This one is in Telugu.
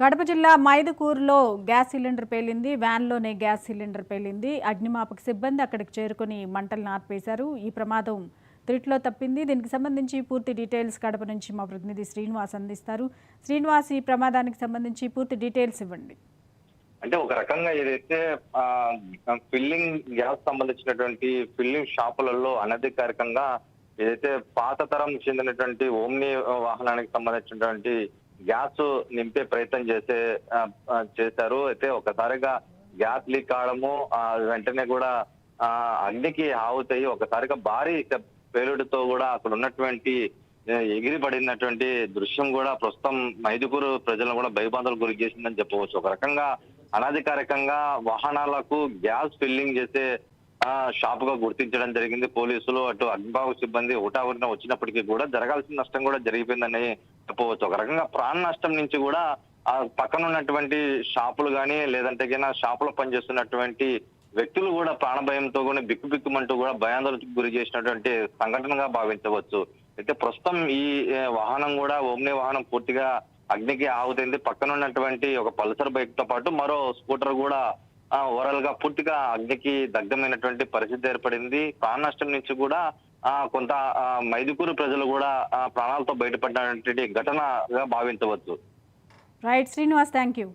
కడప జిల్లా మైదుకూరులో గ్యాస్ సిలిండర్ పేలింది. వ్యాన్లోనే గ్యాస్ సిలిండర్ పేలింది. అగ్నిమాపక సిబ్బంది అక్కడికి చేరుకొని మంటలను ఆర్పేశారు. ఈ ప్రమాదం త్రిట్లో తప్పింది. దీనికి సంబంధించి పూర్తి డీటెయిల్స్ కడప నుంచి మా ప్రతినిధి శ్రీనివాస్ అందిస్తారు. శ్రీనివాస్ ఈ ప్రమాదానికి సంబంధించి పూర్తి డీటెయిల్స్ ఇవ్వండి. అంటే ఒక రకంగా ఏదైతే ఫిల్లింగ్ గ్యాస్ సంబంధించినటువంటి ఫిల్లింగ్ షాపులలో అనధికారికంగా ఏదైతే పాత తరం చెందినటువంటి ఓమ్ని వాహనానికి సంబంధించినటువంటి గ్యాస్ నింపే ప్రయత్నం చేసే చేశారు. అయితే ఒకసారిగా గ్యాస్ లీక్ కావడము వెంటనే కూడా ఆ అగ్నికి ఆవుతాయి ఒకసారిగా భారీ పేలుడుతో కూడా అక్కడ ఉన్నటువంటి ఎగిరి పడినటువంటి దృశ్యం కూడా ప్రస్తుతం మైదుకూరు ప్రజలను కూడా భయబాధలు గురి చేసిందని చెప్పవచ్చు. ఒక రకంగా అనధికారికంగా వాహనాలకు గ్యాస్ ఫిల్లింగ్ చేసే షాప్గా గుర్తించడం జరిగింది. పోలీసులు అటు అగ్నిబాగు సిబ్బంది ఒకటావరిన వచ్చినప్పటికీ కూడా జరగాల్సిన నష్టం కూడా జరిగిపోయిందని చెప్పవచ్చు. ఒక రకంగా ప్రాణ నష్టం నుంచి కూడా ఆ పక్కన ఉన్నటువంటి షాపులు కానీ లేదంటే గిన షాపులో పనిచేస్తున్నటువంటి వ్యక్తులు కూడా ప్రాణభయంతో కూడా బిక్కు బిక్కుమంటూ కూడా భయాందోళనకు గురి చేసినటువంటి సంఘటనగా భావించవచ్చు. అయితే ప్రస్తుతం ఈ వాహనం కూడా ఓమ్ని వాహనం పూర్తిగా అగ్నికి ఆగుతుంది. పక్కన ఉన్నటువంటి ఒక పల్సర్ బైక్తో పాటు మరో స్కూటర్ కూడా ఓవరాల్గా పూర్తిగా అగ్నికి దగ్ధమైనటువంటి పరిస్థితి ఏర్పడింది. ప్రాణ నష్టం నుంచి కూడా ఆ కొంత మైదుకూరు ప్రజలు కూడా ప్రాణాలతో బయటపడినటువంటి ఘటనగా భావించవచ్చు. Right Srinivas thank you